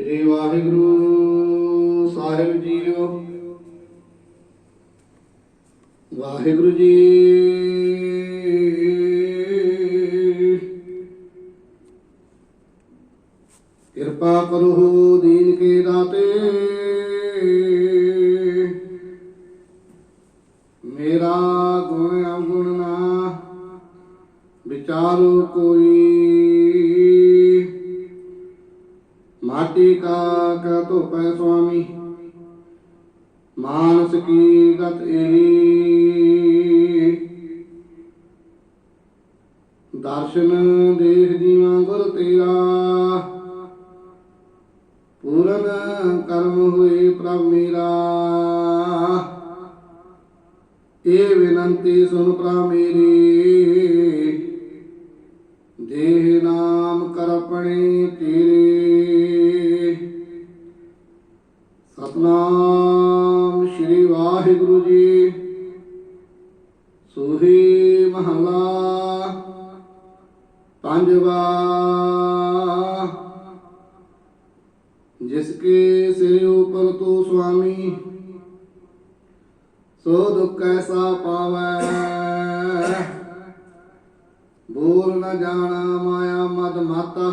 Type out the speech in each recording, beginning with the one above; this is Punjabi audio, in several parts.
ਸ੍ਰੀ ਵਾਹਿਗੁਰੂ ਸਾਹਿਬ ਜੀਓ। ਵਾਹਿਗੁਰੂ ਜੀ ਕਿਰਪਾ ਕਰੋ ਦੀਨ ਕੇ ਦਾਤੇ। ਮੇਰਾ ਗੁਣ ਅਵਗੁਣ ਨਾ, ਵਿਚਾਰੋ ਕੋਈ ਮਾਟੀ ਕਾ ਕਾ ਧੋਪੈ ਸੁਆਮੀ। ਮਾਨਸ ਕੀ ਗਤ ਏਹੀ। ਦਰਸ਼ਨ ਦੇਖ ਜੀਵਾਂ ਗੁਰ ਤੇਰਾ। ਪੂਰਨ ਕਰਮ ਹੋਏ ਪ੍ਰਭ ਮੇਰਾ। ਇਹ ਬੇਨੰਤੀ ਸੁਨ ਪ੍ਰਭ ਮੇਰੀ। ਦੇਹ ਨਾਮ ਕਰਪਣੇ ਤੇਰੇ ਸਤਨਾਮ ਸ੍ਰੀ ਵਾਹਿਗੁਰੂ ਜੀ। ਸੋਹੀ ਮਹਲਾ ਪੰਜਵਾ। ਜਿਸਕੇ ਸਿਰ ਉਪਰ ਤੂੰ ਸੁਆਮੀ, ਸੋ ਦੁੱਖ ਐਸਾ ਪਾਵੈ। ਬੋਲ ਨ ਜਾਣਾ ਮਾਇਆ ਮਦ ਮਾਤਾ।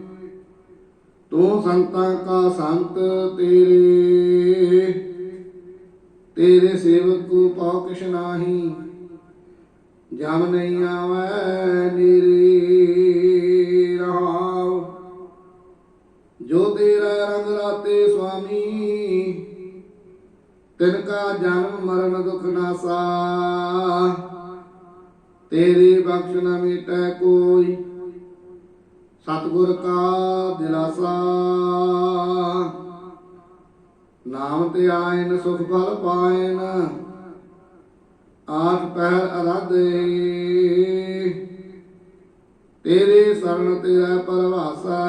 ਤੂੰ ਸੰਤਾਂ ਕਾ ਸੰਤ ਤੇਰੇ। ਤੇਰੇ ਸੇਵਕ ਕੋ ਪਾਉ ਕਿਛ ਨਾਹੀ, ਜਮ ਨਹੀਂ ਆਵੈ ਨੀਰੇ ਰਹਾਉ। ਜੋ ਤੇਰਾ ਰੰਗ ਰਾਤੇ ਸੁਆਮੀ, ਤਿਨ ਕਾ ਜਨਮ ਮਰਨ ਦੁਖ ਨਾਸਾ ਤੇਰੀ ਬਖਸ਼ ਨ ਮਿਟੈ ਕੋਈ ਸਤਿਗੁਰ ਕਾ ਦਿਲਾਸਾ। ਨਾਮ ਤੇ ਆਇਨ, ਸੁਖ ਫਲ ਪਾਇਨ ਆਠ ਪਹਿਰ ਅਰਾਧੇ। ਤੇਰੇ ਸਰਣ ਤੇਰਾ ਪਰਵਾਸਾ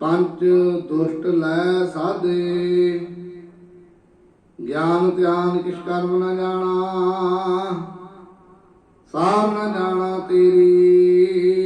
ਪੰਜ ਦੁਸ਼ਟ ਲੈ ਸਾਧੇ। ਗਿਆਨ ਧਿਆਨ ਕਿਛ ਕਰਮ ਨਾ ਜਾਣਾ, ਸਾਰ ਨਾ ਜਾਣਾ ਤੇਰੀ।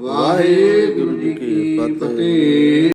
ਵਾਹਿਗੁਰੂ ਜੀ ਕੀ ਫਤਿਹ।